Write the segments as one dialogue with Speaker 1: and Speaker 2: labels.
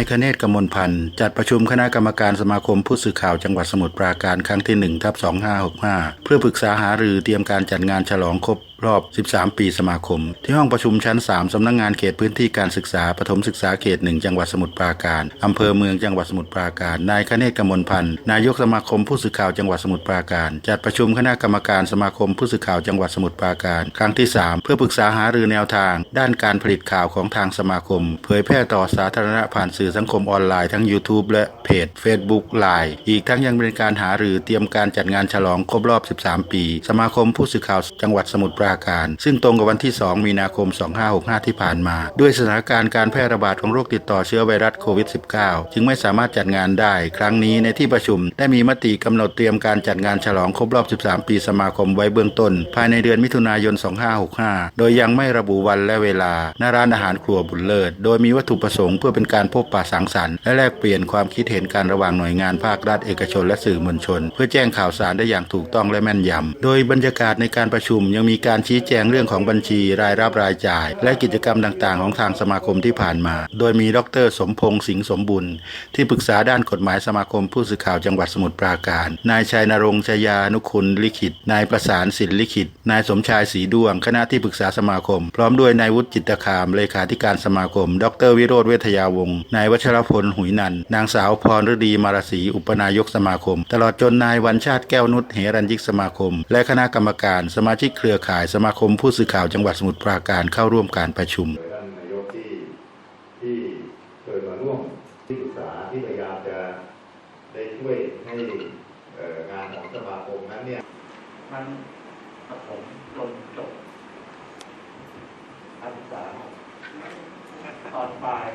Speaker 1: า
Speaker 2: ยคเนศกมลพันธ์จัดประชุมคณะกรรมการสมาคมผู้สื่อข่าวจังหวัดสมุทรปราการครั้งที่1ทับ2565 เพื่อปรึกษาหารือเตรียมการจัดงานฉลองครบรอบ 13 ปีสมาคม ที่ห้องประชุมชั้น 3 สำนักงงานเขตพื้นที่การศึกษาปฐมศึกษาเขต 1 จังหวัดสมุทรปราการ อำเภอเมืองจังหวัดสมุทรปราการ นายคเนศกมลพันธ์ นายกสมาคมผู้สื่อข่าวจังหวัดสมุทรปราการ จัดประชุมคณะกรรมการสมาคมผู้สื่อข่าวจังหวัดสมุทรปราการ ครั้งที่ 3 เพื่อปรึกษาหารือแนวทาง ด้านการผลิตข่าวของทางสมาคม เผยแพร่ต่อสาธารณะผ่านสื่อสังคมออนไลน์ทั้ง YouTube และเพจ Facebook Line อีกทั้งยังเป็นการหารือเตรียมการจัดงานฉลองครบรอบ 13 ปี สมาคมผู้สื่อข่าวจังหวัดสมุทรปราการ ซึ่งตรงกับวันที่ 2 มีนาคม 2565 ที่ผ่านมา ด้วยสถานการณ์การแพร่ระบาดของโรคติดต่อเชื้อไวรัสโควิด -19 จึงไม่สามารถจัดงานได้ ครั้งนี้ในที่ประชุมได้มีมติกำหนดเตรียมการจัดงานฉลองครบรอบ 13 ปี สมาคมไว้เบื้องต้น ภายในเดือนมิถุนายน 2565 โดยยังไม่ระบุวันและเวลาณร้านอาหารครัวบุญเลิศ โดยมีวัตถุประสงค์เพื่อเป็นการพบปะสังสรรค์และแลกเปลี่ยนความคิดเห็นการระหว่างหน่วยงานภาครัฐเอกชนและสื่อมวลชน เพื่อแจ้งข่าวสารได้อย่างถูกต้องและแม่นยำ โดยบรรยากาศในการประชุมยังมีการชี้แจงเรื่องของบัญชีรายรับรายจ่าย และกิจกรรมต่างๆ ของทางสมาคมที่ผ่านมา โดยมีดร สมพงษ์สิงห์สมบุญที่ปรึกษาด้านกฎหมายสมาคมผู้สื่อข่าวจังหวัดสมุทรปราการ นายชัยนรงชยานุคุณลิขิต นายประสานสินลิขิต นายสมชายศรีดวง คณะที่ปรึกษาสมาคม พร้อมด้วยนายวุฒิจิตรคามเลขาธิการสมาคม ดร วิโรธเวทยาวงศ์นายวัชรพลหุยนัน นางสาวพรฤดีมารศรีอุปนายกสมาคม ตลอดจนนายวันชาติแก้วนุชเหรัญยิกสมาคม และคณะกรรมการสมาชิกเครือข่ายสมาคมผู้สื่อข่าวจังหวัดสมุทรปราการเข้าร่วมการประชุม
Speaker 3: ที่เคยมาร่วมที่ปรึกษาที่พยายามจะได้ช่วยให้งานของสมาคมนั้นเนี่ย
Speaker 4: มันประถมจนจบการศึกษาตอนปลาย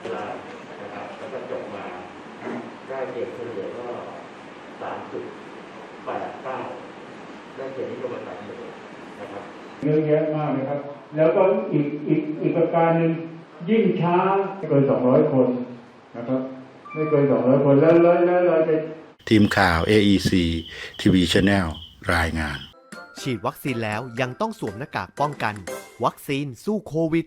Speaker 4: เวลา นะครับแล้วก็จบมาได้เกรดเฉลี่ยก็สามจุดแปดเก้าได้เกียรตินิยมอันดับหนึ่งนะครับ
Speaker 5: เยอะแยะมากนะครับ แล้วก็อีกอีกอีกประการหนึ่งยิ่งช้าไม่เกินสองร้อยคนนะครับไม่เกินสองร้อยคนแล้วแล้วแล้วเราจะ
Speaker 2: ทีมข่าว AEC TV Channel รายงาน
Speaker 1: ฉีดวัคซีนแล้วยังต้องสวมหน้ากากป้องกัน วัคซีนสู้โควิด